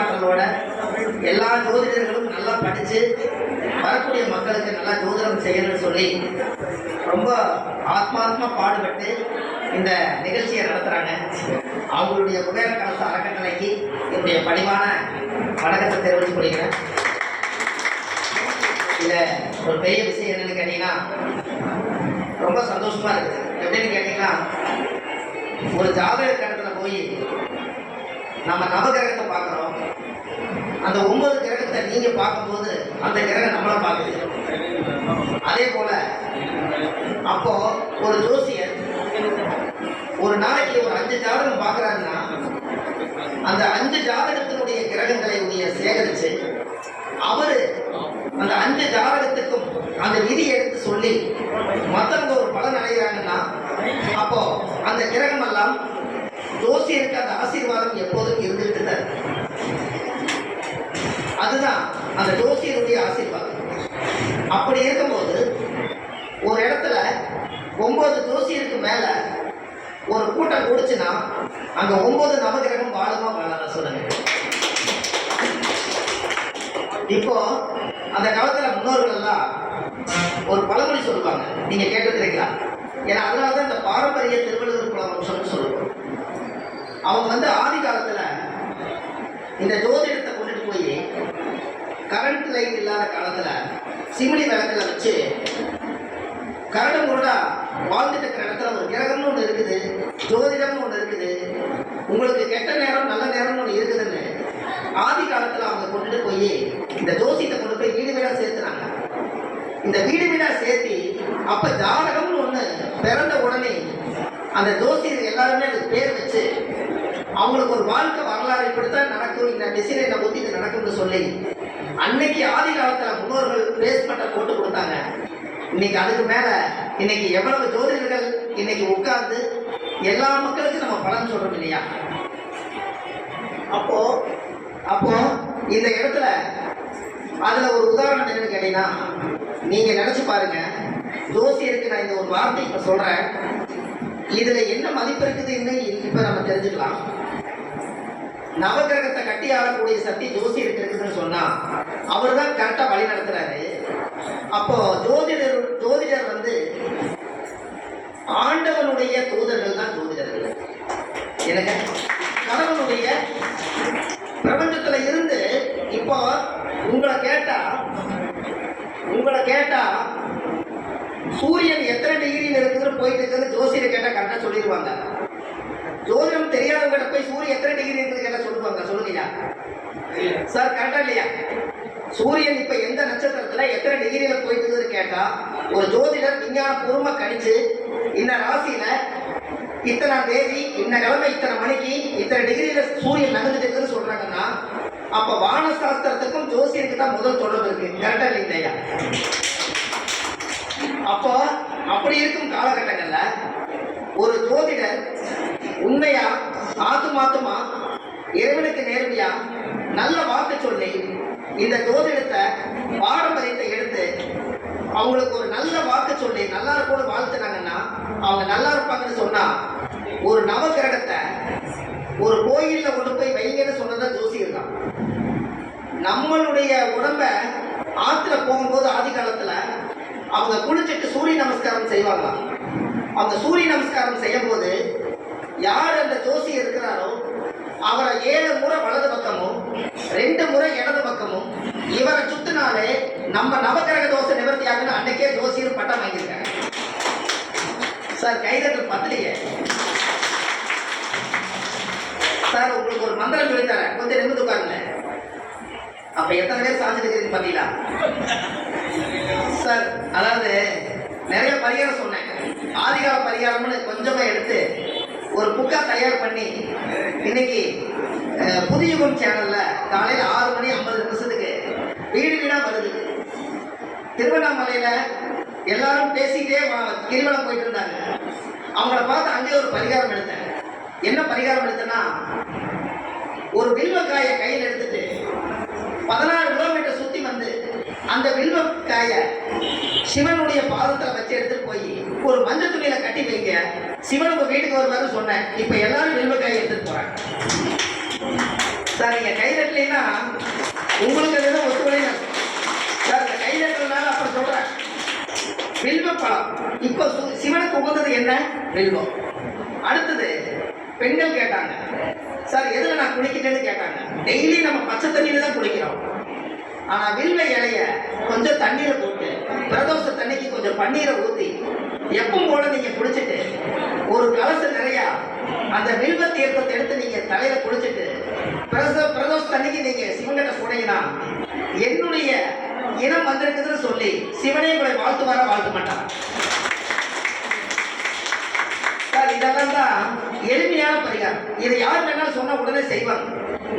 அறிவாற்றலோட எல்லா ஜோதிடர்களும் நல்லா படிச்சு வரக்கூடிய மக்களுக்கு நல்லா ஜோதிடம் செய்யணும்னு சொல்லி ரொம்ப ஆத்மாத்மா பாடுபட்டு இந்த நிகழ்ச்சியை நடத்துறாங்க. அவங்களுடைய குபேர கலச அறக்கட்டளைக்கு என்னுடைய பணிவான வணக்கத்தை தெரிவித்துக் கொள்கிறேன். இதுல ஒரு பெரிய விஷயம் என்னன்னு கேட்டீங்கன்னா ரொம்ப சந்தோஷமா இருக்குது. எப்படின்னு கேட்டீங்கன்னா ஒரு ஜாதக கிரகத்துல போய் நம்ம நவகிரகத்தை பார்க்குறோம். அந்த ஒன்பது கிரகத்தை நீங்க பார்க்கும்போது அந்த கிரகம் நம்மளை பார்க்குது அதே போல அப்போ ஒரு ஜோசியர் ஒரு நாளைக்கு ஒரு அஞ்சு ஜாதகம் பாக்குறாருன்னா அந்த அஞ்சு ஜாதகத்தினுடைய கிரகங்களை உடைய சேகரிச்சு அவரு அந்த அஞ்சு ஜாதகத்துக்கும் அந்த விதி எடுத்து சொல்லி மற்றவங்க ஒரு பலன் அடைகிறாங்கன்னா அப்போ அந்த கிரகம் எல்லாம் ஜோசியருக்கு அந்த ஆசீர்வாதம் எப்போதும் இருந்துட்டு தான் அதுதான் அந்த ஜோசியருடைய ஆசீர்வாதம். அப்படி இருக்கும்போது ஒரு இடத்துல ஒன்பது ஜோசியருக்கு மேல ஒரு கூட்டம் கூடுச்சுன்னா அங்க ஒன்பது நவகிரகம் வாழுமா வாழாதா சொல்லுங்க இப்போ அந்த காலத்துல முன்னோர்கள் எல்லாம் ஒரு பழமொழி சொல்லுவாங்க. நீங்க கேட்டுக்கிறீங்களா ஏன்னா அதனாலதான் இந்த பாரம்பரிய திருவள்ளுவர் குலம் சொல்லி சொல்லுவோம். அவங்க வந்து ஆதி காலத்துல இந்த ஜோதி கொண்டுட்டு போய் கரண்ட் லைட் இல்லாத காலத்துல சிமிலி விளக்குல வச்சு கரடு முருடா வாழ்ந்துட்டு இருக்கிற இடத்துல ஒரு கிரகம்னு ஒன்று இருக்குது ஜோதிடம்னு ஒன்று இருக்குது. உங்களுக்கு கெட்ட நேரம் நல்ல நேரம்னு ஒன்று இருக்குதுன்னு ஆதி காலத்துல அவங்க கொண்டுட்டு போய் இந்த ஜோசியத்தை கொண்டு போய் வீடு வீடா சேர்த்துனாங்க. இந்த வீடு வீடா சேர்த்தி அப்ப ஜாதகம்னு ஒண்ணு பிறந்த உடனே அந்த ஜோசியர் எல்லாருமே அதுக்கு பேர் வச்சு அவங்களுக்கு ஒரு வாழ்க்கை வரலாறு இப்படித்தான் நடக்கும் இந்த டிசைனை என்ன புத்தி இது நடக்கும்னு சொல்லி அன்னைக்கு ஆதி காலத்துல முன்னோர்கள் பேஸ்மெண்ட்டை போட்டு கொடுத்தாங்க. இன்னைக்கு அதுக்கு மேல இன்னைக்கு எவ்வளவு ஜோதிடர்கள் இன்னைக்கு உட்கார்ந்து எல்லா மக்களுக்கும் நம்ம பலன் சொல்றோம் இல்லையா? அப்போ அப்போ இந்த இடத்துல அதுல ஒரு உதாரணம் என்னன்னு கேட்டீங்கன்னா நீங்க நினைச்சு பாருங்க. ஜோசியருக்கு நான் இந்த ஒரு வார்த்தை இப்ப சொல்றேன். இதுல என்ன மதிப்பு இருக்குதுன்னு இப்ப நம்ம தெரிஞ்சுக்கலாம். நவகிரகத்தை கட்டி ஆளக்கூடிய சக்தி ஜோசியருக்கு இருக்குதுன்னு சொன்னா அவர் தான் கரெக்டா வழி நடத்துறாரு. அப்போ ஜோதிடர் ஜோதிடர் வந்து ஆண்டவனுடைய தூதர்கள் தான் ஜோதிடர்கள். எனக்கு கடவுளுடைய பிரபஞ்சத்துல இருந்து இப்போ உங்களை கேட்டா உங்களை கேட்டா சூரியன் எத்தனை டிகிரியில் இருக்குதுன்னு போயிட்டு இருக்குன்னு ஜோசியரை கேட்டா கரெக்டா சொல்லிடுவாங்க. ஜோதிடம் தெரியாதவங்க போய் சூரியன் எத்தனை டிகிரி இருக்குது கேட்டா சொல்லுவாங்க. சொல்லுங்கய்யா. சார் கரெக்டா இல்லையா? சூரியன் இப்ப எந்த நட்சத்திரத்துல எத்தனை டிகிரியில போயிட்டு இருக்குதுன்னு கேட்டா ஒரு ஜோதிடர் விஞ்ஞான பூர்வமா கணிச்சு இந்த ராசியில இத்தனை தேதி இந்த கிழமை இத்தனை மணிக்கு இத்தனை டிகிரியில சூரியன் நகர்ந்துட்டு இருக்குன்னு சொல்றாங்கன்னா அப்ப வான சாஸ்திரத்துக்கும் ஜோசியருக்கு தான் முதல் தொடர்பு இருக்கு. கரெக்டா இல்லையா அப்போ அப்படி இருக்கும் காலகட்டங்கள்ல ஒரு ஜோதிடர் உண்மையா ஆத்துமாத்துமா இறைவனுக்கு நேர்மையா நல்ல வாக்கு சொல்லி இந்த ஜோதிடத்தை பாரம்பரியத்தை எடுத்து அவங்களுக்கு ஒரு நல்ல வாக்கு சொல்லி நல்லா இருக்கும்னு வாழ்த்துனாங்கன்னா அவங்க நல்லா இருப்பாங்கன்னு சொன்னா ஒரு நவகிரகத்தை ஒரு கோயில்ல கொண்டு போய் வைங்கன்னு சொன்னதா ஜோசியர் தான். நம்மளுடைய உடம்ப ஆத்துல போகும்போது ஆதி காலத்துல அவங்க குளிச்சுட்டு சூரிய நமஸ்காரம் செய்வாங்களாம். அவங்க சூரிய நமஸ்காரம் செய்யும் போது யார் அந்த ஜோசி இருக்கிறாரோ அவரை ஏழு முறை வலது பக்கமும் ரெண்டு முறை இடது பக்கமும் இவரை சுத்தினாலே நம்ம நவகிரக தோசை நிவர்த்தி ஆகுன்னு அன்னைக்கே ஜோசியர் பட்டம் வாங்கியிருக்காங்க. சார் கைதட்டு பத்தலையே. சார் உங்களுக்கு ஒரு மந்திரம் சொல்லித்தரேன். கொஞ்சம் நிமிந்து உட்காருங்க அப்ப எத்தனை பேர் சாஞ்சிருக்கிறீங்க பாத்தீங்களா சார் அதாவது நிறைய பரிகாரம் சொன்னேன். ஆதிகால பரிகாரம்னு கொஞ்சமா எடுத்து தயார் பண்ணி இன்னைக்கு அஹ், புதியுகம் சேனல்ல காலையில ஆறு மணி ஐம்பது நிமிஷத்துக்கு வீடு வீடா வருது. திருவண்ணாமலையில எல்லாரும் பேசிட்டே வா- கிரிவலம் போயிட்டு இருந்தாங்க. அவங்கள பார்த்து அங்கேயே ஒரு பரிகாரம் எடுத்தேன். என்ன பரிகாரம் எடுத்தேன்னா ஒரு வில்வக்காயை கையில் எடுத்துட்டு பதினாறு கிலோமீட்டர் சுத்தி வந்து அந்த வில்வக்காயை சிவனுடைய பாதத்துல வச்சு எடுத்துட்டு போய் ஒரு மஞ்ச துணியில கட்டி வைங்க. சிவன் உங்க வீட்டுக்கு வருவாரு சொன்னேன். இப்ப எல்லாரும் வில்வக்காய் எடுத்துட்டு போறாங்க. சார் நீங்க கை தட்டலைன்னா உங்களுக்கு எதுவும் ஒத்துழையா சார் இந்த கை தட்டலனால அப்புறம் சொல்றேன். வில்வ பழம். இப்போ சிவனுக்கு உகந்தது என்ன? வில்வம். அடுத்தது பெண்கள் கேட்டாங்க. சார் எதுல நான் குளிக்கிறேன்னு கேட்டாங்க. டெய்லி நம்ம பச்சை தண்ணியில தான் குளிக்கிறோம். ஆனா வில்வ இலைய கொஞ்சம் தண்ணீரை பிரதோஷ தண்ணிக்கு கொஞ்சம் பன்னீரை ஊற்றி எப்பவும் போல நீங்க குடிச்சிட்டு ஒரு கலசு நிறையா அந்த வில்வ தீர்ப்பத்தை எடுத்து நீங்க தலையில குளிச்சுட்டு பிரதோ பிரதோஷ தண்ணிக்கு நீங்க சிவன்கிட்ட போனீங்கன்னா என்னுடைய இனம் வந்திருக்குதுன்னு சொல்லி சிவனே உங்களை வாழ்த்துவாரா வாழ்த்து மாட்டான் சார் இதெல்லாம் தான் எளிமையான பரிகாரம். இதை யார் வேணாலும் சொன்ன உடனே செய்வாங்க.